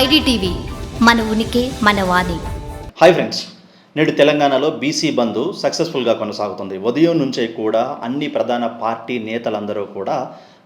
IDTV మన ఉనికి మన వాణి. హాయ్ ఫ్రెండ్స్ నేడు తెలంగాణలో బీసీ బంధు సక్సెస్ఫుల్గా కొనసాగుతుంది. ఉదయం నుంచే కూడా అన్ని ప్రధాన పార్టీ నేతలందరూ కూడా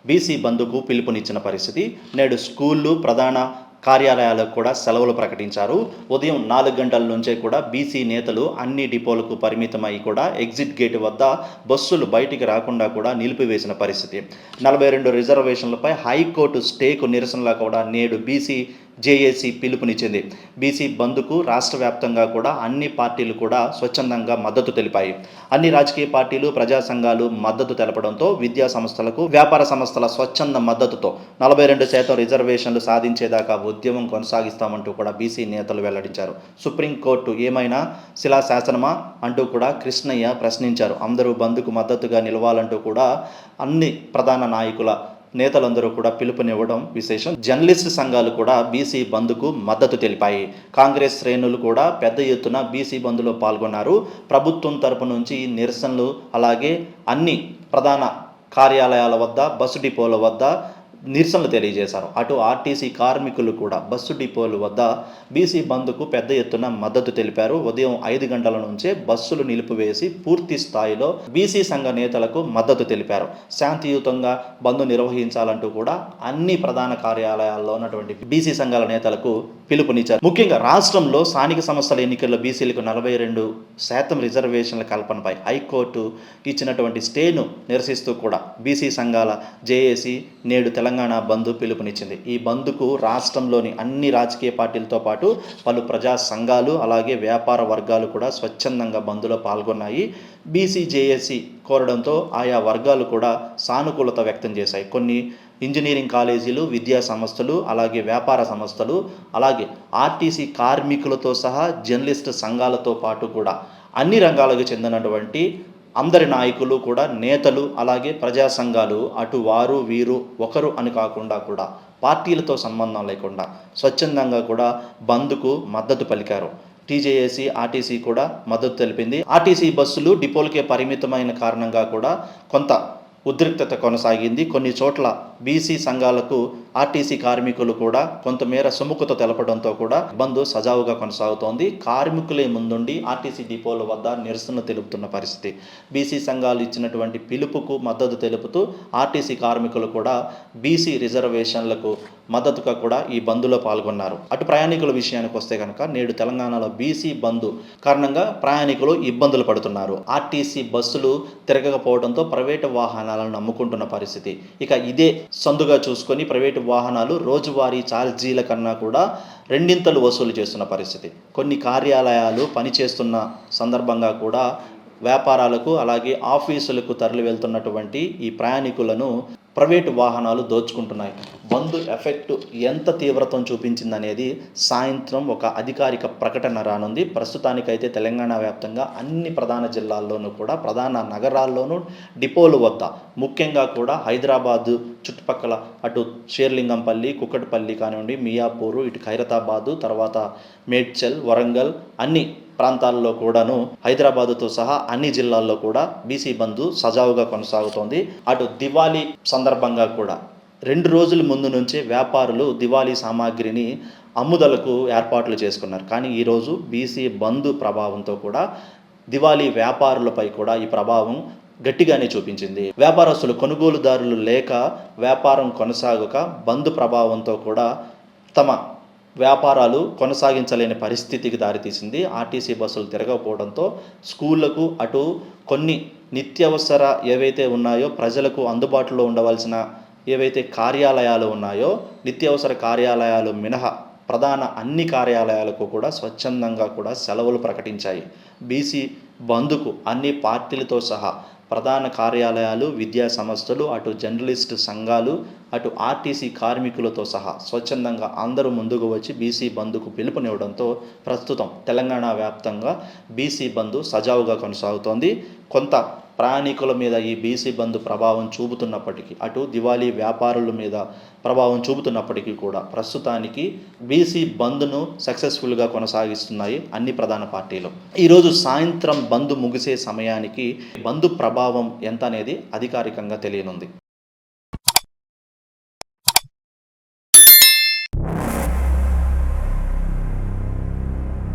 బీసీ బంధుకు పిలుపునిచ్చిన పరిస్థితి. నేడు స్కూళ్ళు ప్రధాన కార్యాలయాలకు కూడా సెలవులు ప్రకటించారు. ఉదయం నాలుగు గంటల నుంచే కూడా బీసీ నేతలు అన్ని డిపోలకు పరిమితమై కూడా ఎగ్జిట్ గేట్ వద్ద బస్సులు బయటికి రాకుండా కూడా నిలిపివేసిన పరిస్థితి. నలభై రెండు రిజర్వేషన్లపై హైకోర్టు స్టేకు నిరసనలా కూడా నేడు బీసీ జేఏసీ పిలుపునిచ్చింది. బీసీ బంద్కు రాష్ట్ర వ్యాప్తంగా కూడా అన్ని పార్టీలు కూడా స్వచ్ఛందంగా మద్దతు తెలిపాయి. అన్ని రాజకీయ పార్టీలు ప్రజా సంఘాలు మద్దతు తెలపడంతో విద్యా సంస్థలకు వ్యాపార సంస్థల స్వచ్ఛంద మద్దతుతో నలభై రెండు శాతం రిజర్వేషన్లు సాధించేదాకా ఉద్యమం కొనసాగిస్తామంటూ కూడా బీసీ నేతలు వెల్లడించారు. సుప్రీంకోర్టు ఏమైనా శిలాశాసనమా అంటూ కూడా కృష్ణయ్య ప్రశ్నించారు. అందరూ బంద్కు మద్దతుగా నిలవాలంటూ కూడా అన్ని ప్రధాన నాయకుల నేతలందరూ కూడా పిలుపునివ్వడం విశేషం. జర్నలిస్ట్ సంఘాలు కూడా బీసీ బంద్కు మద్దతు తెలిపాయి. కాంగ్రెస్ శ్రేణులు కూడా పెద్ద ఎత్తున బీసీ బంద్లో పాల్గొన్నారు. ప్రభుత్వం తరపు నుంచి నిరసనలు అలాగే అన్ని ప్రధాన కార్యాలయాల వద్ద బస్సు డిపోల వద్ద నిరసనలు తెలియజేశారు. అటు ఆర్టీసీ కార్మికులు కూడా బస్సు డిపోల వద్ద బీసీ బంద్కు పెద్ద ఎత్తున మద్దతు తెలిపారు. ఉదయం ఐదు గంటల నుంచే బస్సులు నిలిపివేసి పూర్తి స్థాయిలో బీసీ సంఘ నేతలకు మద్దతు తెలిపారు. శాంతియుతంగా బంద్ నిర్వహించాలంటూ కూడా అన్ని ప్రధాన కార్యాలయాల్లో ఉన్నటువంటి బీసీ సంఘాల నేతలకు పిలుపునిచ్చారు. ముఖ్యంగా రాష్ట్రంలో స్థానిక సంస్థల ఎన్నికల్లో బీసీలకు నలభై రెండు శాతం రిజర్వేషన్ల కల్పనపై హైకోర్టు ఇచ్చినటువంటి స్టేను నిరసిస్తూ కూడా బీసీ సంఘాల జేఏసీ నేడు తెలంగాణ బంద్ పిలుపునిచ్చింది. ఈ బంద్కు రాష్ట్రంలోని అన్ని రాజకీయ పార్టీలతో పాటు పలు ప్రజా సంఘాలు అలాగే వ్యాపార వర్గాలు కూడా స్వచ్ఛందంగా బంద్లో పాల్గొన్నాయి. బీసీ జేఏసీ కోరడంతో ఆయా వర్గాలు కూడా సానుకూలత వ్యక్తం చేశాయి. కొన్ని ఇంజనీరింగ్ కాలేజీలు విద్యా సంస్థలు అలాగే వ్యాపార సంస్థలు అలాగే ఆర్టీసీ కార్మికులతో సహా జర్నలిస్ట్ సంఘాలతో పాటు కూడా అన్ని రంగాలకు చెందినటువంటి అందరి నాయకులు కూడా నేతలు అలాగే ప్రజా సంఘాలు అటు వారు వీరు ఒకరు అని కాకుండా కూడా పార్టీలతో సంబంధం లేకుండా స్వచ్ఛందంగా కూడా బంద్కు మద్దతు పలికారు. టీజేఏసీ ఆర్టీసీ కూడా మద్దతు తెలిపింది. ఆర్టీసీ బస్సులు డిపోలకే పరిమితమైన కారణంగా కూడా కొంత ఉద్రిక్తత కొనసాగింది. కొన్ని చోట్ల బీసీ సంఘాలకు ఆర్టీసీ కార్మికులు కూడా కొంతమేర సుముఖత తెలపడంతో కూడా బంద్ సజావుగా కొనసాగుతోంది. కార్మికులే ముందుండి ఆర్టీసీ డిపోల వద్ద నిరసన తెలుపుతున్న పరిస్థితి. బీసీ సంఘాలు ఇచ్చినటువంటి పిలుపుకు మద్దతు తెలుపుతూ ఆర్టీసీ కార్మికులు కూడా బీసీ రిజర్వేషన్లకు మద్దతుగా కూడా ఈ బంద్లో పాల్గొన్నారు. అటు ప్రయాణికుల విషయానికి వస్తే కనుక నేడు తెలంగాణలో బీసీ బంద్ కారణంగా ప్రయాణికులు ఇబ్బందులు పడుతున్నారు. ఆర్టీసీ బస్సులు తిరగకపోవడంతో ప్రైవేటు వాహనాలను నమ్ముకుంటున్న పరిస్థితి. ఇక ఇదే సందుగా చూసుకొని ప్రైవేటు వాహనాలు రోజువారీ ఛార్జీల కన్నా కూడా రెండింతలు వసూలు చేస్తున్న పరిస్థితి. కొన్ని కార్యాలయాలు పనిచేస్తున్న సందర్భంగా కూడా వ్యాపారాలకు అలాగే ఆఫీసులకు తరలి వెళ్తున్నటువంటి ఈ ప్రయాణికులను ప్రైవేటు వాహనాలు దోచుకుంటున్నాయి. బంద్ ఎఫెక్ట్ ఎంత తీవ్రతం చూపించిందనేది సాయంత్రం ఒక అధికారిక ప్రకటన రానుంది. ప్రస్తుతానికైతే తెలంగాణ వ్యాప్తంగా అన్ని ప్రధాన జిల్లాల్లోనూ కూడా ప్రధాన నగరాల్లోనూ డిపోలు వద్ద ముఖ్యంగా కూడా హైదరాబాదు చుట్టుపక్కల అటు షేర్లింగంపల్లి కుక్కటిపల్లి కానివ్వండి మియాపూరు ఇటు ఖైరతాబాదు తర్వాత మేడ్చల్ వరంగల్ అన్ని ప్రాంతాల్లో కూడాను హైదరాబాదుతో సహా అన్ని జిల్లాల్లో కూడా బీసీ బంధు సజావుగా కొనసాగుతోంది. అటు దివాళీ సందర్భంగా కూడా రెండు రోజుల ముందు నుంచే వ్యాపారులు దివాళీ సామాగ్రిని అమ్ముదలకు ఏర్పాట్లు చేసుకున్నారు. కానీ ఈరోజు బీసీ బంద్ ప్రభావంతో కూడా దివాళీ వ్యాపారులపై కూడా ఈ ప్రభావం గట్టిగానే చూపించింది. వ్యాపారస్తులు కొనుగోలుదారులు లేక వ్యాపారం కొనసాగక బంద్ ప్రభావంతో కూడా తమ వ్యాపారాలు కొనసాగించలేని పరిస్థితికి దారితీసింది. ఆర్టీసీ బస్సులు తిరగకపోవడంతో స్కూళ్ళకు అటు కొన్ని నిత్యావసర ఏవైతే ఉన్నాయో ప్రజలకు అందుబాటులో ఉండవలసిన ఏవైతే కార్యాలయాలు ఉన్నాయో నిత్యావసర కార్యాలయాలు మినహా ప్రధాన అన్ని కార్యాలయాలకు కూడా స్వచ్ఛందంగా కూడా సెలవులు ప్రకటించాయి. బీసీ బంద్కు అన్ని పార్టీలతో సహా ప్రధాన కార్యాలయాలు విద్యా సంస్థలు అటు జర్నలిస్ట్ సంఘాలు అటు ఆర్టీసీ కార్మికులతో సహా స్వచ్ఛందంగా అందరూ ముందుకు వచ్చి బీసీ బంద్కు పిలుపునివ్వడంతో ప్రస్తుతం తెలంగాణ వ్యాప్తంగా బీసీ బంద్ సజావుగా కొనసాగుతోంది. కొంత ప్రయాణికుల మీద ఈ బీసీ బంద్ ప్రభావం చూపుతున్నప్పటికీ అటు దివాళీ వ్యాపారుల మీద ప్రభావం చూపుతున్నప్పటికీ కూడా ప్రస్తుతానికి బీసీ బంద్ను సక్సెస్ఫుల్గా కొనసాగిస్తున్నాయి అన్ని ప్రధాన పార్టీలు. ఈరోజు సాయంత్రం బంద్ ముగిసే సమయానికి బంద్ ప్రభావం ఎంత అనేది అధికారికంగా తెలియనుంది.